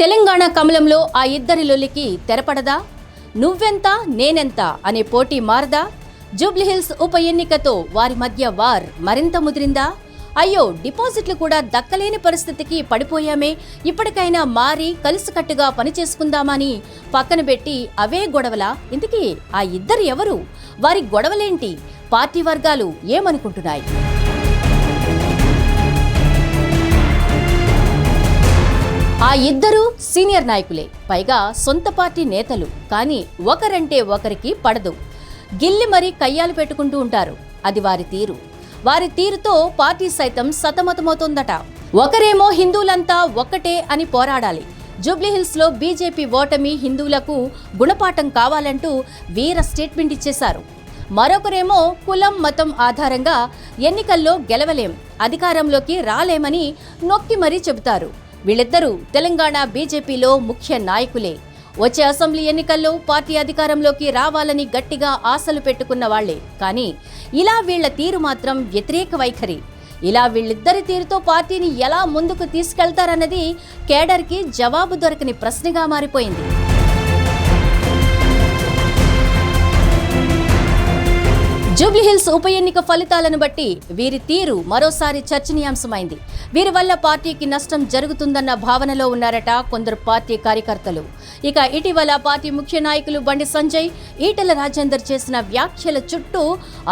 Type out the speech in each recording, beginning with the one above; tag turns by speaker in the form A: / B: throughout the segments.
A: తెలంగాణ కమలంలో ఆ ఇద్దరి లొల్లికి తెరపడదా? నువ్వెంత నేనెంత అనే పోటీ మారదా? జూబ్లీహిల్స్ ఉప ఎన్నికతో వారి మధ్య వార్ మరింత ముదిరిందా? అయ్యో డిపాజిట్లు కూడా దక్కలేని పరిస్థితికి పడిపోయామే. ఇప్పటికైనా మారి కలిసికట్టుగా పనిచేసుకుందామని పక్కన పెట్టి అవే గొడవలా? ఇంతకీ ఆ ఇద్దరు ఎవరు? వారి గొడవలేంటి? పార్టీ వర్గాలు ఏమనుకుంటున్నాయి? ఇద్దరు సీనియర్ నాయకులే. పైగా సొంత పార్టీ నేతలు. కానీ ఒకరంటే ఒకరికి పడదు. గిల్లి మరీ కయ్యాలు పెట్టుకుంటూ ఉంటారు. అది వారి తీరు. వారి తీరుతో పార్టీ సైతం సతమతమవుతోందట. ఒకరేమో హిందువులంతా ఒక్కటే అని పోరాడాలి. జూబ్లీహిల్స్లో బీజేపీ ఓటమి హిందువులకు గుణపాఠం కావాలంటూ వీర స్టేట్మెంట్ ఇచ్చేశారు. మరొకరేమో కులం మతం ఆధారంగా ఎన్నికల్లో గెలవలేం. అధికారంలోకి రాలేమని నొక్కి మరీ చెబుతారు. వీళ్ళిద్దరూ తెలంగాణ బీజేపీలో ముఖ్య నాయకులే. వచ్చే అసెంబ్లీ ఎన్నికల్లో పార్టీ అధికారంలోకి రావాలని గట్టిగా ఆశలు పెట్టుకున్న వాళ్ళే కానీ ఇలా వీళ్ళ తీరు మాత్రం వ్యతిరేక వైఖరి. ఇలా వీళ్ళిద్దరి తీరుతో పార్టీని ఎలా ముందుకు తీసుకెళ్తారన్నది కేడర్కి జవాబు దొరకని ప్రశ్నగా మారిపోయింది. జూబ్లీహిల్స్ ఉప ఎన్నిక ఫలితాలను బట్టి వీరి తీరు మరోసారి చర్చనీయాంశమైంది. వీరి వల్ల పార్టీకి నష్టం జరుగుతుందన్న భావనలో ఉన్నారట కొందరు పార్టీ కార్యకర్తలు. ఇక ఇటీవల పార్టీ ముఖ్య నాయకులు బండి సంజయ్ ఈటల రాజేందర్ చేసిన వ్యాఖ్యల చుట్టూ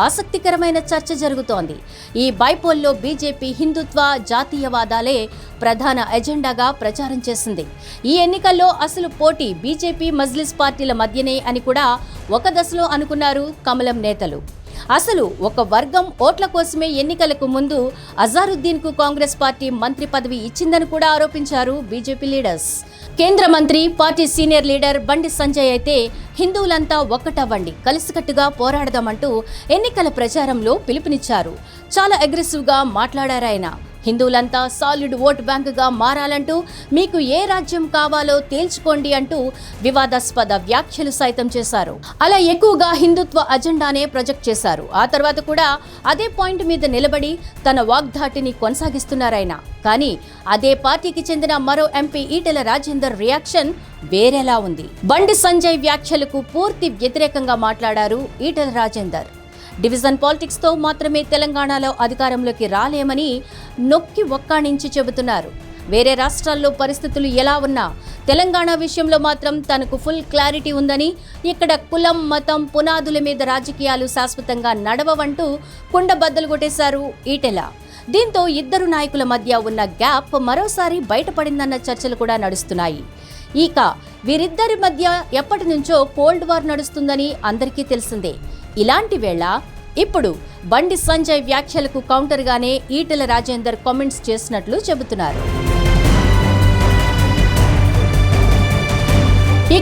A: ఆసక్తికరమైన చర్చ జరుగుతోంది. ఈ బైపోల్లో బీజేపీ హిందుత్వ జాతీయవాదాలే ప్రధాన ఎజెండాగా ప్రచారం చేసింది. ఈ ఎన్నికల్లో అసలు పోటీ బీజేపీ మజ్లిస్ పార్టీల మధ్యనే అని కూడా ఒక దశలో అనుకున్నారు కమలం నేతలు. అసలు ఒక వర్గం ఓట్ల కోసమే ఎన్నికలకు ముందు అజారుద్దీన్కు కాంగ్రెస్ పార్టీ మంత్రి పదవి ఇచ్చిందని కూడా ఆరోపించారు బీజేపీ లీడర్స్. కేంద్ర మంత్రి party senior leader Bandi Sanjay అయితే హిందువులంతా ఒక్కటవ్వండి కలిసికట్టుగా పోరాడదామంటూ ఎన్నికల ప్రచారంలో పిలుపునిచ్చారు. చాలా అగ్రెసివ్గా మాట్లాడారాయన. హిందువులంతా సాలిడ్ ఓట్ బ్యాంకుగా మారాలంటూ మీకు ఏ రాజ్యం కావాలో తేల్చుకోండి అంటూ వివాదాస్పద వ్యాఖ్యలు సైతం చేశారు. అలా ఎక్కువగా హిందుత్వ అజెండానే ప్రొజెక్ట్ చేశారు. ఆ తర్వాత కూడా అదే పాయింట్ మీద నిలబడి తన వాగ్దాటిని కొనసాగిస్తున్నారాయన కానీ అదే పార్టీకి చెందిన మరో ఎంపీ ఈటెల రాజేందర్ రియాక్షన్ వేరేలా ఉంది. బండి సంజయ్ వ్యాఖ్యలకు పూర్తి వ్యతిరేకంగా మాట్లాడారు ఈటెల రాజేందర్. డివిజన్ పాలిటిక్స్తో మాత్రమే తెలంగాణలో అధికారంలోకి రాలేమని నొక్కి ఒక్కాణించి చెబుతున్నారు. వేరే రాష్ట్రాల్లో పరిస్థితులు ఎలా ఉన్నా తెలంగాణ విషయంలో మాత్రం తనకు ఫుల్ క్లారిటీ ఉందని ఇక్కడ కులం మతం పునాదుల మీద రాజకీయాలు శాశ్వతంగా నడవవంటూ కుండబద్దలు కొట్టేశారు ఈటెల. దీంతో ఇద్దరు నాయకుల మధ్య ఉన్న గ్యాప్ మరోసారి బయటపడిందన్న చర్చలు కూడా నడుస్తున్నాయి. ఇక వీరిద్దరి మధ్య ఎప్పటి నుంచో కోల్డ్ వార్ నడుస్తుందని అందరికీ తెలిసిందే. ఇలాంటి వేళ ఇప్పుడు బండి సంజయ్ వ్యాఖ్యలకు కౌంటర్గానే ఈటెల రాజేందర్ కామెంట్స్ చేసినట్లు చెబుతున్నారు.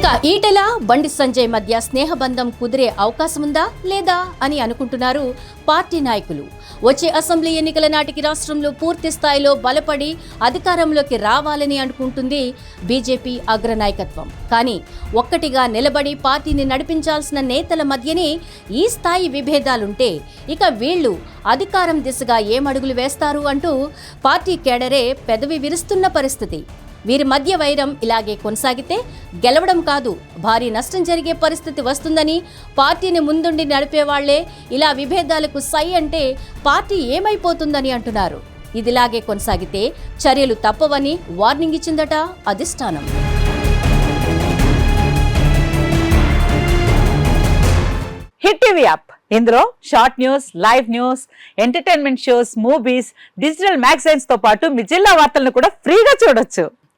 A: ఇక ఈటెల బండి సంజయ్ మధ్య స్నేహబంధం కుదిరే అవకాశం ఉందా లేదా అని అనుకుంటున్నారు పార్టీ నాయకులు. వచ్చే అసెంబ్లీ ఎన్నికల నాటికి రాష్ట్రంలో పూర్తి స్థాయిలో బలపడి అధికారంలోకి రావాలని అనుకుంటుంది బీజేపీ అగ్రనాయకత్వం. కానీ ఒక్కటిగా నిలబడి పార్టీని నడిపించాల్సిన నేతల మధ్యనే ఈ స్థాయి విభేదాలుంటే ఇక వీళ్ళు అధికారం దిశగా ఏమడుగులు వేస్తారు అంటూ పార్టీ కేడరే పెదవి విరుస్తున్న పరిస్థితి. వీరి మధ్య వైరం ఇలాగే కొనసాగితే గెలవడం కాదు. భారీ నష్టం జరిగే పరిస్థితి వస్తుందని పార్టీని ముందుండి నడిపేవాళ్ళే ఇలా విభేదాలకు సై అంటే పార్టీ ఏమైపోతుందని అంటున్నారు. ఇదిలాగే కొనసాగితే చర్యలు తప్పవని వార్నింగ్ ఇచ్చిందట అధిష్టానం.
B: Hit TV app. ఇందులో short news live news entertainment shows movies digital మ్యాగజైన్స్తో పాటు మీ జిల్లా వార్తలను కూడా ఫ్రీగా చూడొచ్చు.